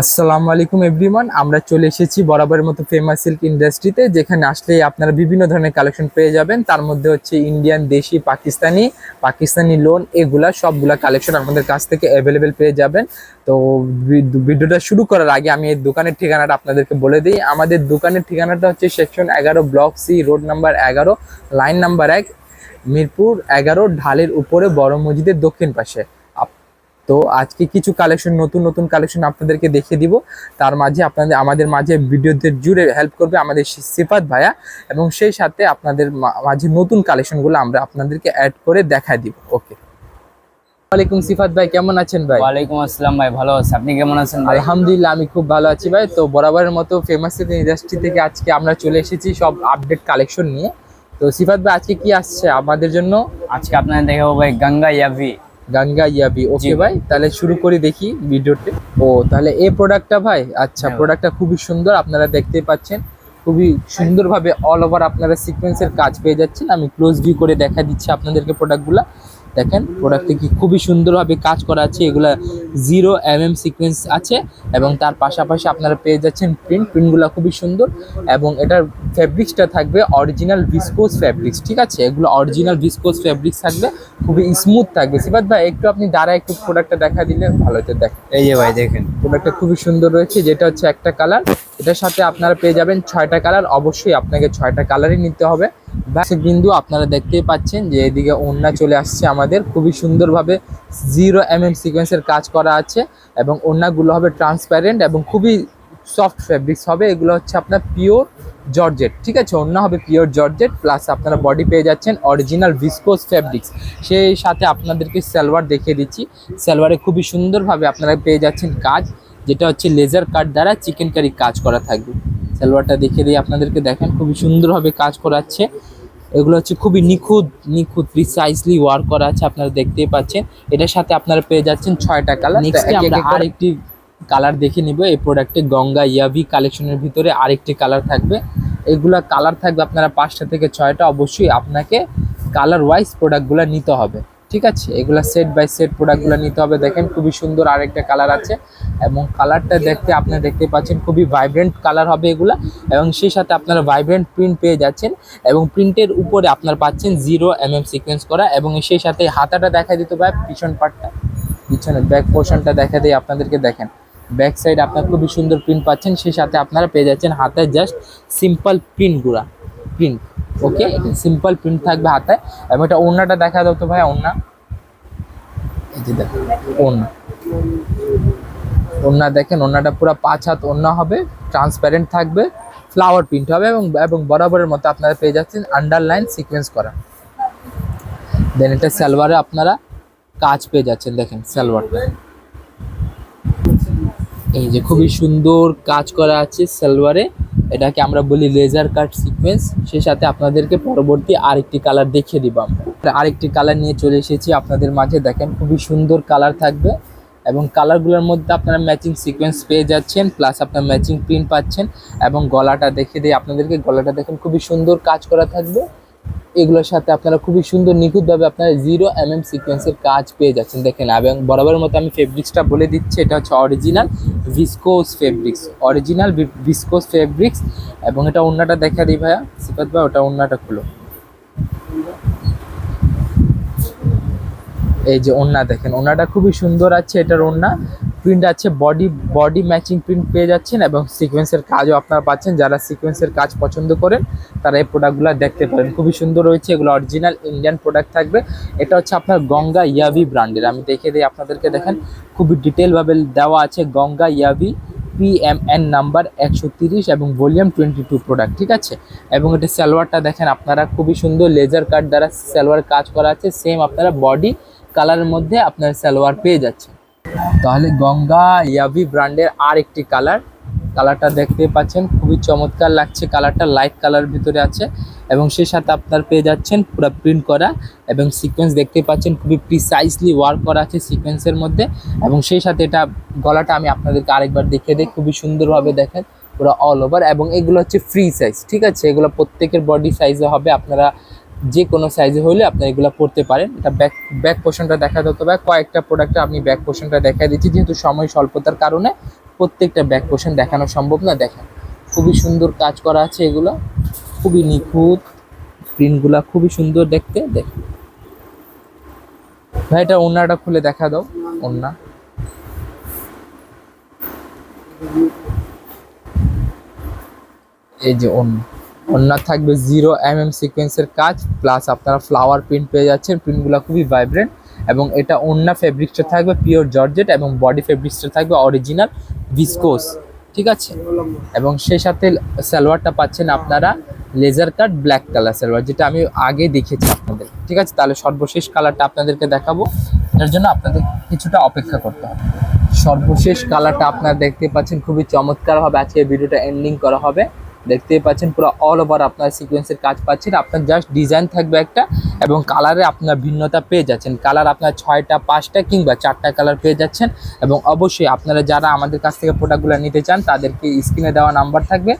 আসসালামু আলাইকুম এভরিওয়ান, আমরা চলে এসেছি বরাবরের মতো ফেমাস সিল্ক ইন্ডাস্ট্রিতে যেখানে আসলে আপনারা বিভিন্ন ধরনের কালেকশন পেয়ে যাবেন। তার মধ্যে হচ্ছে ইন্ডিয়ান দেশি পাকিস্তানি পাকিস্তানি লোন এগুলা সবগুলা কালেকশন আমাদের কাছ থেকে অ্যাভেলেবেল পেয়ে যাবেন। তো ভিডিওটা শুরু করার আগে আমি এই দোকানের ঠিকানাটা আপনাদেরকে বলে দিই। আমাদের দোকানের ঠিকানাটা হচ্ছে সেকশন এগারো ব্লক সি রোড নাম্বার এগারো লাইন নাম্বার এক, মিরপুর এগারো, ঢালের উপরে, বড় মসজিদের দক্ষিণ পাশে। তো আজকে কিছু কালেকশন নতুন নতুন কালেকশন আপনাদেরকে দেখিয়ে দিব। তার মাঝে আপনাদের আমাদের মাঝে ভিডিওতে জুড়ে হেল্প করবে আমাদের সিফাত ভাইয়া এবং সেই সাথে আপনাদের মাঝে নতুন কালেকশনগুলো আমরা আপনাদেরকে অ্যাড করে দেখায় দিব। ওকে ওয়ালাইকুম সিফাত ভাই কেমন আছেন ভাই? ওয়ালাইকুম আসসালাম ভাই ভালো আছি। আপনি কেমন আছেন ভাই? আলহামদুলিল্লাহ আমি খুব ভালো আছি ভাই। তো বরাবরের মতো ফেমাস ইন্ডাস্ট্রি থেকে আজকে আমরা চলে এসেছি সব আপডেট কালেকশন নিয়ে। তো সিফাত ভাই আজকে কি আসছে আমাদের জন্য? আজকে আপনাদের দেখাবো ভাই গঙ্গা ইয়াভি। গঙ্গা ইয়াবি ওকে ভাই। তাহলে শুরু করি দেখি ভিডিওতে। ও তাহলে এই প্রোডাক্টটা ভাই আচ্ছা হ্যাঁ। প্রোডাক্টটা খুবই সুন্দর আপনারা দেখতে পাচ্ছেন। খুবই সুন্দরভাবে অল ওভার আপনারা সিকোয়েন্সের কাজ পেয়ে যাচ্ছেন। আমি ক্লোজ ভিউ করে দেখা দিচ্ছি আপনাদেরকে প্রোডাক্টগুলো দেখেন প্রোডাক্টে কি খুবই সুন্দরভাবে কাজ করা আছে। এগুলা জিরো এম এম সিকোয়েন্স আছে এবং তার পাশাপাশি আপনারা পেয়ে যাচ্ছেন প্রিন্ট প্রিন্টগুলো খুবই সুন্দর এবং এটার ফ্যাব্রিক্সটা থাকবে অরিজিনাল ভিসকোস ফ্যাব্রিক্স ঠিক আছে? এগুলো অরিজিনাল ভিসকোস ফ্যাব্রিক্স থাকবে খুবই স্মুথ থাকবে। সিবাদ ভাই একটু আপনি দাঁড়া একটু প্রোডাক্টটা দেখা দিলে ভালো হতো। দেখ এই যে ভাই দেখেন। প্রোডাক্টটা খুবই সুন্দর রয়েছে যেটা হচ্ছে একটা কালার এটার সাথে আপনারা পেয়ে যাবেন ছয়টা কালার অবশ্যই আপনাকে ছয়টা কালারই নিতে হবে। বিন্দু, আপনারা দেখতেই পাচ্ছেন যে এদিকে ওন্না চলে আসছে আমাদের। খুবই সুন্দরভাবে জিরো এম এম সিকোয়েন্সের কাজ করা আছে এবং ওন্নাগুলো হবে ট্রান্সপ্যারেন্ট এবং খুবই সফট ফ্যাব্রিক্স হবে। এগুলো হচ্ছে আপনার পিওর জর্জেট ঠিক আছে? অন্য হবে পিওর জর্জেট প্লাস আপনারা বডি পেয়ে যাচ্ছেন অরিজিনাল ভিসকোস ফ্যাব্রিক্স সেই সাথে আপনাদেরকে সালোয়ার দেখিয়ে দিচ্ছি। সালোয়ারে খুবই সুন্দরভাবে আপনারা পেয়ে যাচ্ছেন কাজ। যেটা হচ্ছে লেজার কাট দ্বারা চিকেন কারি কাজ করা থাকবে। সালোয়ারটা দেখে দিয়ে আপনাদেরকে দেখেন খুবই সুন্দরভাবে কাজ করাচ্ছে। এগুলো হচ্ছে খুবই নিখুঁত নিখুঁত প্রিসাইজলি ওয়ার্ক করা আছে আপনারা দেখতেই পাচ্ছেন। এটার সাথে আপনারা পেয়ে যাচ্ছেন ছয়টা কালার নেক্সট আমরা আরেকটি কালার দেখে নিব। এই প্রোডাক্টে গঙ্গা ইয়াভি কালেকশনের ভিতরে আরেকটি কালার থাকবে। এগুলা কালার থাকবে আপনারা পাঁচটা থেকে ছয়টা অবশ্যই আপনাকে কালার ওয়াইজ প্রোডাক্টগুলো নিতে হবে। ঠিক আছে? এগুলা সেট বাই সেট প্রোডাক্টগুলো নিতে হবে। দেখেন, খুবই সুন্দর আরেকটা কালার আছে এবং কালারটা দেখতে আপনারা দেখতে পাচ্ছেন, খুবই ভাইব্রেন্ট কালার হবে এগুলা এবং সেই সাথে আপনারা ভাইব্রেন্ট প্রিন্ট পেয়ে যাচ্ছেন এবং প্রিন্টের উপরে আপনারা পাচ্ছেন জিরো এম এম সিকোয়েন্স করা এবং সেই সাথে হাতাটা দেখা দিতে ভাই পিছন পার্টটা পিছনে ব্যাক পোর্শনটা দেখা দিয়ে আপনাদেরকে দেখেন। ব্যাক সাইড আপনার খুবই সুন্দর প্রিন্ট পাচ্ছেন, সেই সাথে আপনারা পেয়ে যাচ্ছেন হাতায় জাস্ট সিম্পল প্রিন্টগুলা প্রিন্ট ওকে সিম্পল প্রিন্ট থাকবে হাতে। এবং এটা ওড়নাটা দেখা দাও তো ভাই ওড়না। এই যে দেখো। ওড়না। ওড়না দেখেন ওড়নাটা পুরো পাঁচ হাত ওড়না হবে ট্রান্সপারেন্ট থাকবে ফ্লাওয়ার প্রিন্ট হবে এবং এবং বরাবরের মতো আপনারা পেয়ে যাচ্ছেন আন্ডারলাইন সিকোয়েন্স করা। দেন এটা সালোয়ারে আপনারা কাজ পেয়ে যাচ্ছেন দেখেন সালোয়ারটা এই যে খুবই সুন্দর কাজ করা আছে সালোয়ারে এটাকে আমরা বলি লেজার কাট সিকোয়েন্স সেই সাথে আপনাদেরকে পরবর্তী আরেকটি কালার দেখিয়ে দিব আমরা। আরেকটি কালার নিয়ে চলে এসেছি আপনাদের মাঝে, দেখেন খুবই সুন্দর কালার থাকবে এবং কালারগুলোর মধ্যে আপনারা ম্যাচিং সিকোয়েন্স পেয়ে যাচ্ছেন প্লাস আপনার ম্যাচিং প্রিন্ট পাচ্ছেন এবং গলাটা দেখে দিই আপনাদেরকে গলাটা দেখেন খুবই সুন্দর কাজ করা থাকবে। এগুলোর সাথে আপনারা খুবই সুন্দর নিখুঁতভাবে আপনারা জিরো এম এম সিকোয়েন্সের কাজ পেয়ে যাচ্ছেন, দেখেন। এবং বরাবরের মতো আমি ফেব্রিক্সটা বলে দিচ্ছি, এটা হচ্ছে original viscose fabrics original viscose fabrics এবং এটা ওন্নাটা দেখা দিই ভাইয়া। সিফাত ভাই, ওটা ওন্নাটা খুলো। এই যে ওন্না দেখেন ওন্নাটা খুবই সুন্দর আছে এটার ওন্না প্রিন্ট আছে বডি বডি ম্যাচিং প্রিন্ট পেয়ে যাচ্ছেন এবং সিকোয়েন্সের কাজও আপনারা পাচ্ছেন। যারা সিকোয়েন্সের কাজ পছন্দ করেন, তারা এই প্রোডাক্টগুলো দেখতে পারেন। খুবই সুন্দর রয়েছে, এগুলো অরিজিনাল ইন্ডিয়ান প্রোডাক্ট থাকবে। এটা হচ্ছে আপনার গঙ্গা ইয়াভি ব্র্যান্ডের আমি দেখে দিই আপনাদেরকে, দেখেন। খুবই ডিটেলভাবে দেওয়া আছে গঙ্গা ইয়াভি পিএমএন নাম্বার একশো তিরিশ এবং ভলিউম টোয়েন্টি টু প্রোডাক্ট ঠিক আছে? এবং এটা সালোয়ারটা দেখেন, আপনারা খুবই সুন্দর লেজার কাট দ্বারা সালোয়ার কাজ করা আছে। সেম আপনারা বডি কালারের মধ্যে আপনার সালোয়ার পেয়ে যাচ্ছে তাহলে গঙ্গা ইয়াভি ব্র্যান্ডের আর একটি কালার। কালারটা দেখতে পাচ্ছেন, খুবই চমৎকার লাগছে। কালারটা লাইট কালার ভিতরে আছে এবং সেই সাথে আপনার পেয়ে যাচ্ছেন পুরো প্রিন্ট করা এবং সিকোয়েন্স দেখতে পাচ্ছেন, খুবই প্রিসাইজলি ওয়ার্ক করা আছে সিকোয়েন্সের মধ্যে এবং সেই সাথে এটা গলাটা আমি আপনাদেরকে আরেকবার দেখিয়ে দিই, খুবই সুন্দরভাবে দেখেন, পুরো অল ওভার এবং এগুলো হচ্ছে ফ্রি সাইজ ঠিক আছে? এগুলো প্রত্যেকের বডি সাইজে হবে, আপনারা যে কোনো সাইজে হলে আপনারা এগুলো পড়তে পারেন। এটা ব্যাক ব্যাক পোর্শনটা দেখা যেতে হবে কয়েকটা প্রোডাক্টে আপনি ব্যাক পোর্শনটা দেখা দিচ্ছি, যেহেতু সময় স্বল্পতার কারণে প্রত্যেকটা ব্যাক পোর্শন দেখানো সম্ভব না। দেখেন, খুবই সুন্দর কাজ করা আছে এগুলো, খুবই নিখুঁত প্রিন্টগুলা খুবই সুন্দর দেখতে। দেখ ভাই, এটা ওন্নাটা খুলে দেখা দাও ওন্না এই যে ওন্না ওন্না থাকবে জিরো এম এম সিকোয়েন্সের কাজ প্লাস আপনারা ফ্লাওয়ার প্রিন্ট পেয়ে যাচ্ছেন প্রিন্টগুলো খুবই ভাইব্রেন্ট এবং এটা ওন্না ফেব্রিক্সটা থাকবে পিওর জর্জেট এবং বডি ফেব্রিক্সটা থাকবে অরিজিনাল ভিসকোস ঠিক আছে? এবং সেই সাথে সালোয়ারটা পাচ্ছেন আপনারা laser cut black colour salwar, যেটা আমি আগে দেখেছি আপনাদের, ঠিক আছে? তাহলে সর্বশেষ কালারটা আপনাদেরকে দেখাবো এর জন্য আপনাদের কিছুটা অপেক্ষা করতে হবে। সর্বশেষ কালারটা আপনারা দেখতে পাচ্ছেন, খুবই চমৎকারভাবে আজকে ভিডিওটা এন্ডিং করা হবে। দেখতেই পাচ্ছেন, পুরো অল ওভার আপনার সিকোয়েন্সের কাজ পাচ্ছেন। আপনার জাস্ট ডিজাইন থাকবে একটা এবং কালারে আপনার ভিন্নতা পেয়ে যাচ্ছেন। কালার আপনার ছয়টা, পাঁচটা কিংবা চারটা কালার পেয়ে যাচ্ছেন এবং অবশ্যই আপনারা যারা আমাদের কাছ থেকে প্রোডাক্টগুলো নিতে চান, তাদেরকে স্ক্রিনে দেওয়া নাম্বার থাকবে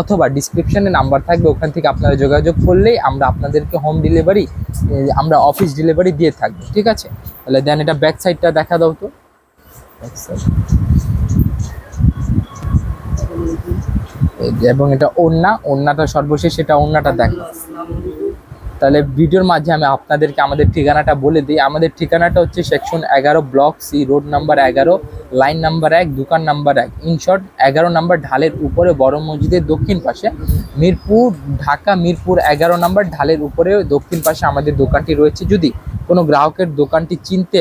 অথবা ডিসক্রিপশনে নাম্বার থাকবে। ওখান থেকে আপনারা যোগাযোগ করলেই আমরা আপনাদেরকে হোম ডেলিভারি আমরা অফিস ডেলিভারি দিয়ে থাকব। ঠিক আছে? তাহলে দেন এটা ব্যাক সাইডটা দেখা দাও তো। ব্যাক সাইড এই যে, এবং এটা ওন্না ওন্নাটা সর্বশেষ সেটা ওন্নাটা দেখো। তাহলে ভিডিওর মাঝে আমি আপনাদেরকে আমাদের ঠিকানাটা বলে দিই। আমাদের ঠিকানাটা হচ্ছে সেকশন এগারো ব্লক সি রোড নাম্বার এগারো লাইন নাম্বার এক, দোকান নাম্বার এক। ইনশর্ট এগারো নাম্বার ঢালের উপরে বড় মসজিদের দক্ষিণ পাশে। মিরপুর, ঢাকা, মিরপুর এগারো নাম্বার ঢালের উপরে দক্ষিণ পাশে আমাদের দোকানটি রয়েছে। যদি কোনো গ্রাহকের দোকানটি চিনতে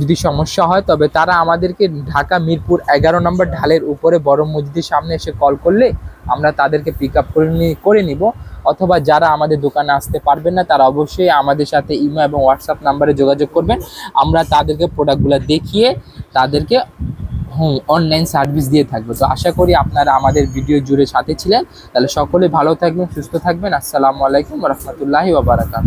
যদি সমস্যা হয়, তবে তারা আমাদেরকে ঢাকা মিরপুর এগারো নম্বর ঢালের উপরে বড় মসজিদের সামনে এসে কল করলে আমরা তাদেরকে পিক আপ করে করে নিব। অথবা যারা আমাদের দোকানে আসতে পারবেন না, তারা অবশ্যই আমাদের সাথে ইমো এবং হোয়াটসঅ্যাপ নাম্বারে যোগাযোগ করবেন। আমরা তাদেরকে প্রোডাক্টগুলো দেখিয়ে তাদেরকে, হুম অনলাইন সার্ভিস দিয়ে থাকব। তো আশা করি আপনারা আমাদের ভিডিও জুড়ে সাথে ছিলেন। তাহলে সকলে ভালো থাকবেন, সুস্থ থাকবেন। আসসালামু আলাইকুম রহমতুল্লাহি ওবরাকাতুহ